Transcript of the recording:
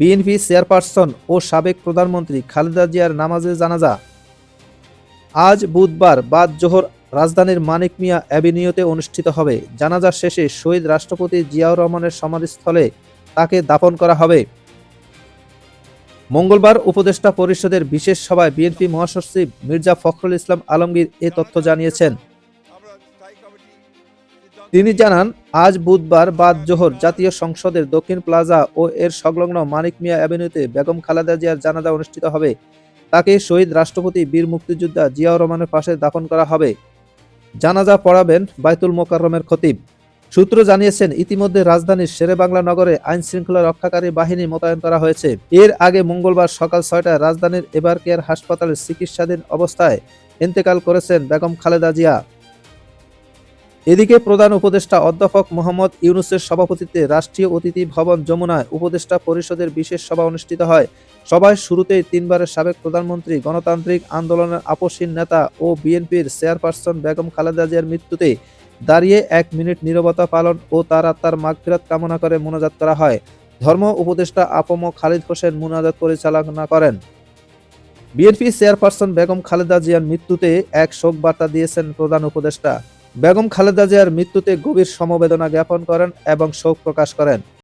BNP chairperson ও সাবেক প্রধানমন্ত্রী খালেদা জিয়ার নামাজে জানাজা। আজ বুধবার বাদ জোহর রাজধানীর মানিক মিয়া অ্যাভিনিউতে অনুষ্ঠিত হবে। জানাজা শেষে শহীদ রাষ্ট্রপতি জিয়াউর রহমানের সমাধিস্থলে তাকে দাফন করা হবে। মঙ্গলবার উপদেষ্টা পরিষদের বিশেষ সভায় বিএনপি মহাসচিব মির্জা ফখরুল ইসলাম আলমগীর এ তথ্য জানিয়েছেন। তিনি জানান, আজ বুধবার বাদ জোহর জাতীয় সংসদের দক্ষিণ প্লাজা ও এর সংলগ্ন মানিক মিয়া অ্যাভিনিউতে বেগম খালেদা জিয়ার জানাজা অনুষ্ঠিত হবে। তাকে শহীদ রাষ্ট্রপতি, বীর মুক্তিযোদ্ধা জিয়াউর রহমানের পাশে দাফন করা হবে। জানাজা পড়াবেন বাইতুল মোকাররমের খতিব। সূত্র জানিয়েছেন, ইতিমধ্যে রাজধানীর শেরেবাংলা নগরে আইন শৃঙ্খলা রক্ষাকারী বাহিনী মোতায়েন করা হয়েছে। এর আগে মঙ্গলবার সকাল ছয়টায় রাজধানীর এবার কেয়ার হাসপাতালে চিকিৎসাধীন অবস্থায় ইন্তেকাল করেছেন বেগম খালেদা জিয়া। এদিকে প্রধান উপদেষ্টা অধ্যাপক মোহাম্মদ ইউনুসের সভাপতিত্বে রাষ্ট্রীয় অতিথি ভবন যমুনায় উপদেষ্টা পরিষদের বিশেষ সভা অনুষ্ঠিত হয়। সভায় শুরুতেই তিনবারের সাবেক প্রধানমন্ত্রী, গণতান্ত্রিক আন্দোলনের আপসীন নেতা ও বিএনপির চেয়ারপারসন বেগম খালেদা জিয়ার মৃত্যুতে দাঁড়িয়ে এক মিনিট নীরবতা পালন ও তার আত্মার মাগফিরাত কামনা করে মোনাজাত করা হয়। ধর্ম উপদেষ্টা আপম খালিদ হোসেন মোনাজাত পরিচালনা করেন। বিএনপি চেয়ারপারসন বেগম খালেদা জিয়ার মৃত্যুতে এক শোক বার্তা দিয়েছেন প্রধান উপদেষ্টা। বেগম খালেদা জিয়ার মৃত্যুতে গভীর সমবেদনা জ্ঞাপন করেন এবং শোক প্রকাশ করেন।